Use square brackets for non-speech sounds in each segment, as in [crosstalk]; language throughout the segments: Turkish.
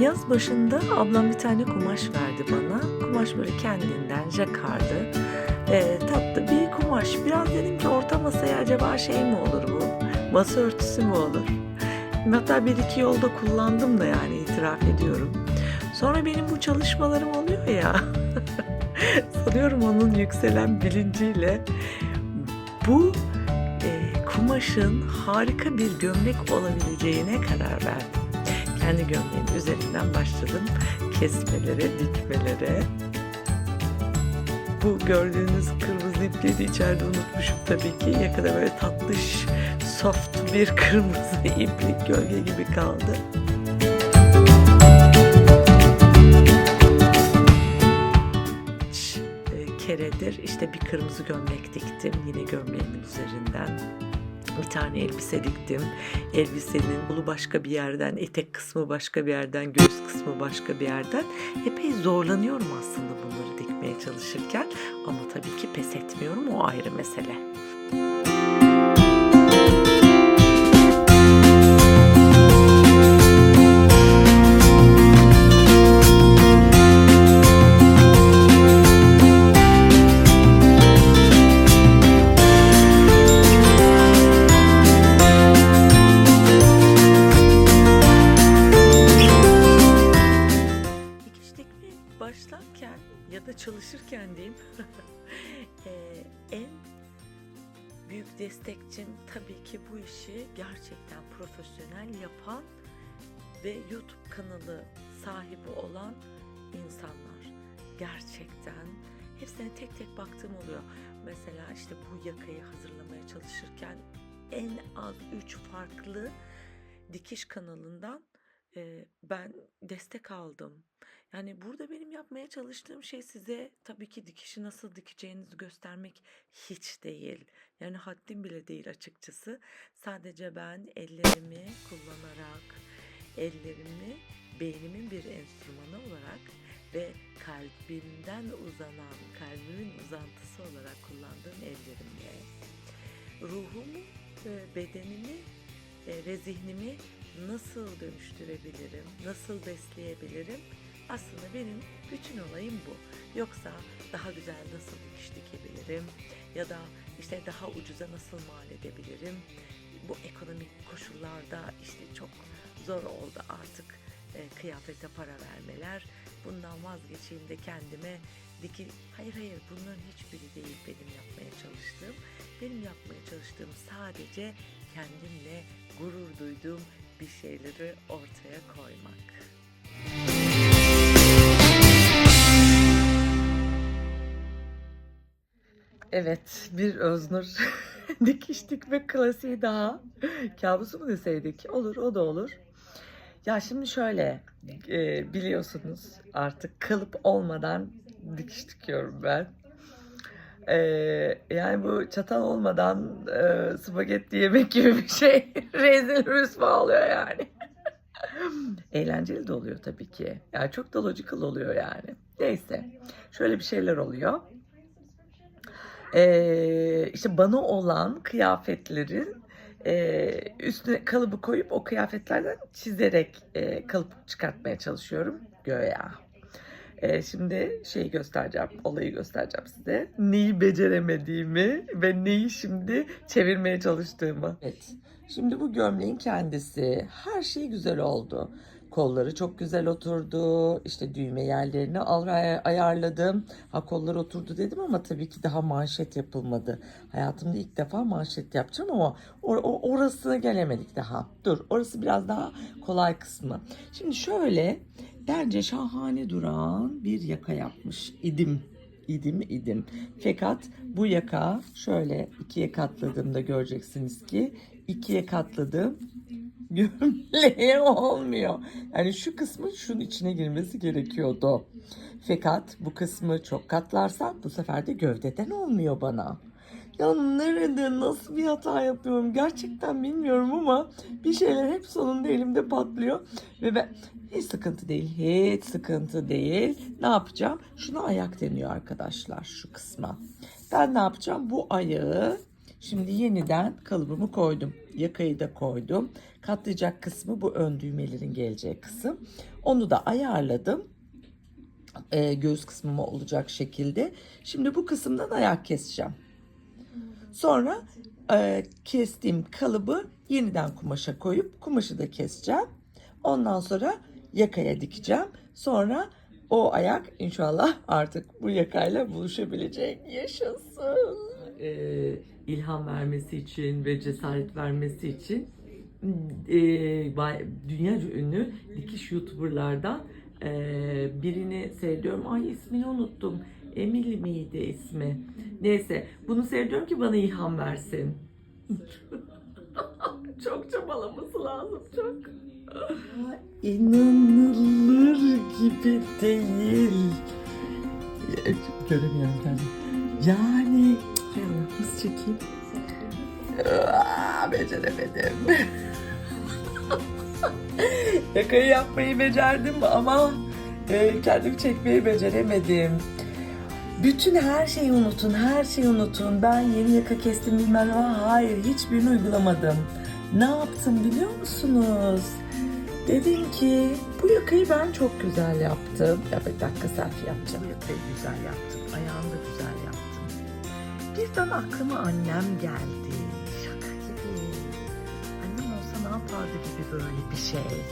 Yaz başında ablam bir tane kumaş verdi bana. Kumaş böyle kendinden jakardı. Ee, tatlı bir kumaş. Biraz dedim ki orta masaya acaba şey mi olur bu? Masa örtüsü mü olur? Hatta bir iki yolda kullandım da yani itiraf ediyorum. Sonra benim bu çalışmalarım oluyor ya. [laughs] Sanıyorum onun yükselen bilinciyle bu e, kumaşın harika bir gömlek olabileceğine karar verdim. Kendi gömleğim üzerinden başladım kesmelere, dikmelere. Bu gördüğünüz kırmızı ipleri de içeride unutmuşum tabii ki. Yakada böyle tatlış, soft bir [laughs] kırmızı iplik gölge gibi kaldı. E, keredir işte bir kırmızı gömlek diktim yine üzerinden bir tane elbise diktim. Elbisenin kolu başka bir yerden, etek kısmı başka bir yerden, göğüs kısmı başka bir yerden. Epey zorlanıyorum aslında bunları dikmeye çalışırken. Ama tabii ki pes etmiyorum o ayrı mesele. Dikiş ya da çalışırken diyeyim [laughs] eee, en büyük destekçim tabii ki bu işi gerçekten profesyonel yapan ve YouTube kanalı sahibi olan insanlar. Gerçekten hepsine tek tek baktığım oluyor. Mesela işte bu yakayı hazırlamaya çalışırken en az 3 farklı dikiş kanalından e, ben destek aldım. Yani burada benim yapmaya çalıştığım şey size tabii ki dikişi nasıl dikeceğinizi göstermek hiç değil. Yani haddim bile değil açıkçası. Sadece ben ellerimi kullanarak, ellerimi beynimin bir enstrümanı olarak ve kalbimden uzanan, kalbimin uzantısı olarak kullandığım ellerimle ruhumu, e, bedenimi e, ve zihnimi nasıl dönüştürebilirim, nasıl besleyebilirim? Aslında benim bütün olayım bu. Yoksa daha güzel nasıl dikiş dikebilirim ya da işte daha ucuza nasıl mal edebilirim? Bu ekonomik koşullarda işte çok zor oldu artık e, kıyafete para vermeler. Bundan vazgeçeyim de kendime dikil... Hayır hayır bunların hiçbiri değil benim yapmaya çalıştığım. Benim yapmaya çalıştığım sadece kendimle gurur duyduğum bir şeyleri ortaya koymak. Evet, bir Öznur [laughs] dikiş dikme klasiği daha. Kabusu mu deseydik? Olur, o da olur. Ya şimdi şöyle, e, biliyorsunuz artık kalıp olmadan dikiş dikiyorum ben. E, yani bu çatal olmadan e, spagetti yemek gibi bir şey [laughs] rezil rüsva oluyor yani. Eğlenceli de oluyor tabii ki. Yani çok da logical oluyor yani. Neyse, şöyle bir şeyler oluyor. Ee, işte bana olan kıyafetlerin e, üstüne kalıbı koyup o kıyafetlerden çizerek e, kalıp çıkartmaya çalışıyorum göğe. E, şimdi şeyi göstereceğim, olayı göstereceğim size. Neyi beceremediğimi ve neyi şimdi çevirmeye çalıştığımı. Evet. Şimdi bu gömleğin kendisi her şey güzel oldu. Kolları çok güzel oturdu. İşte düğme yerlerini ayarladım. Ha kollar oturdu dedim ama tabii ki daha manşet yapılmadı. Hayatımda ilk defa manşet yapacağım ama or- orasına gelemedik daha. Dur orası biraz daha kolay kısmı. Şimdi şöyle bence şahane duran bir yaka yapmış idim. İdim idim. Fakat bu yaka şöyle ikiye katladığımda göreceksiniz ki ikiye katladım [laughs] gömleğe olmuyor. Yani şu kısmın şunun içine girmesi gerekiyordu. Fakat bu kısmı çok katlarsam bu sefer de gövdeden olmuyor bana. Ya nerede nasıl bir hata yapıyorum gerçekten bilmiyorum ama bir şeyler hep sonunda elimde patlıyor. Ve ben hiç sıkıntı değil hiç sıkıntı değil. Ne yapacağım? Şuna ayak deniyor arkadaşlar şu kısma. Ben ne yapacağım? Bu ayağı Şimdi yeniden kalıbımı koydum. Yakayı da koydum. Katlayacak kısmı bu ön düğmelerin geleceği kısım. Onu da ayarladım. Ee, göğüs kısmıma olacak şekilde. Şimdi bu kısımdan ayak keseceğim. Sonra e, kestiğim kalıbı yeniden kumaşa koyup kumaşı da keseceğim. Ondan sonra yakaya dikeceğim. Sonra o ayak inşallah artık bu yakayla buluşabilecek. Yaşasın. Ee, ilham vermesi için ve cesaret vermesi için e, bay- dünyaca ünlü dikiş youtuberlardan e, birini seyrediyorum. Ay ismini unuttum. Emily miydi ismi? Neyse bunu seyrediyorum ki bana ilham versin. [laughs] çok çabalaması lazım çok. İnanılır gibi değil. Ya, Göremiyorum kendimi. Yani Nasıl çekeyim? Aa, beceremedim. [laughs] Yakayı yapmayı becerdim ama e, kendimi çekmeyi beceremedim. Bütün her şeyi unutun, her şeyi unutun. Ben yeni yaka kestim bilmem ama hayır hiçbirini uygulamadım. Ne yaptım biliyor musunuz? Dedim ki bu yakayı ben çok güzel yaptım. Ya bir dakika selfie yapacağım. Bu yakayı güzel yaptım. Ayağını da güzel yaptım. Birden aklıma annem geldi. Şaka gibi. Annem olsa ne yapardı gibi böyle bir şey.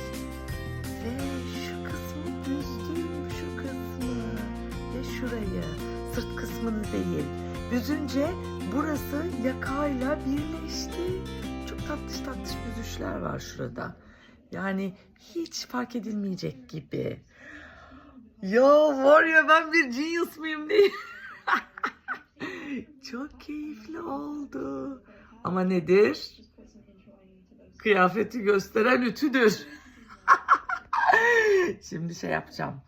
Ve şu kısmı büzdüm, şu kısmı ve şurayı. Sırt kısmını değil. Büzünce burası yakayla birleşti. Çok tatlış tatlış büzüşler var şurada. Yani hiç fark edilmeyecek gibi. Ya var ya ben bir genius muyum değil. [laughs] Çok keyifli oldu. Ama nedir? Kıyafeti gösteren ütüdür. [laughs] Şimdi şey yapacağım.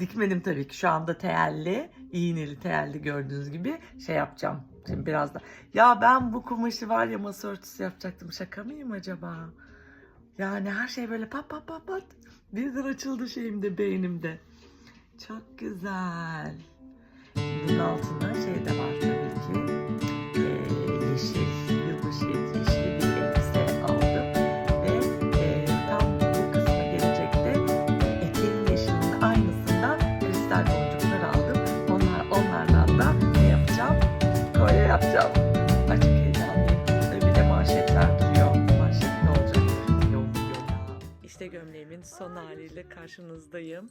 Dikmedim tabii ki. Şu anda teyelli, iğneli teyelli gördüğünüz gibi şey yapacağım. Şimdi biraz da. Ya ben bu kumaşı var ya masa örtüsü yapacaktım. Şaka mıyım acaba? Yani her şey böyle pat pat pat pat. Birden açıldı şeyimde, beynimde. Çok güzel. Bunun altında şey de var tabii ki. Ee, yeşil, yılbaşı yeşil bir elbise aldım. Ve e, tam bu kısmı gelecekte eteğin yeşilinin aynısından kristal boncuklar aldım. Onlar, onlardan da ne yapacağım? Kolye yapacağım. Ay çok heyecanlıyım. Bir de manşetler duruyor. Manşet ne olacak? Yok yok. İşte gömleğimin son haliyle karşınızdayım.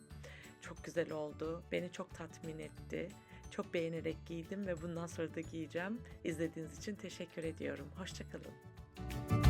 Çok güzel oldu. Beni çok tatmin etti. Çok beğenerek giydim ve bundan sonra da giyeceğim. İzlediğiniz için teşekkür ediyorum. Hoşçakalın.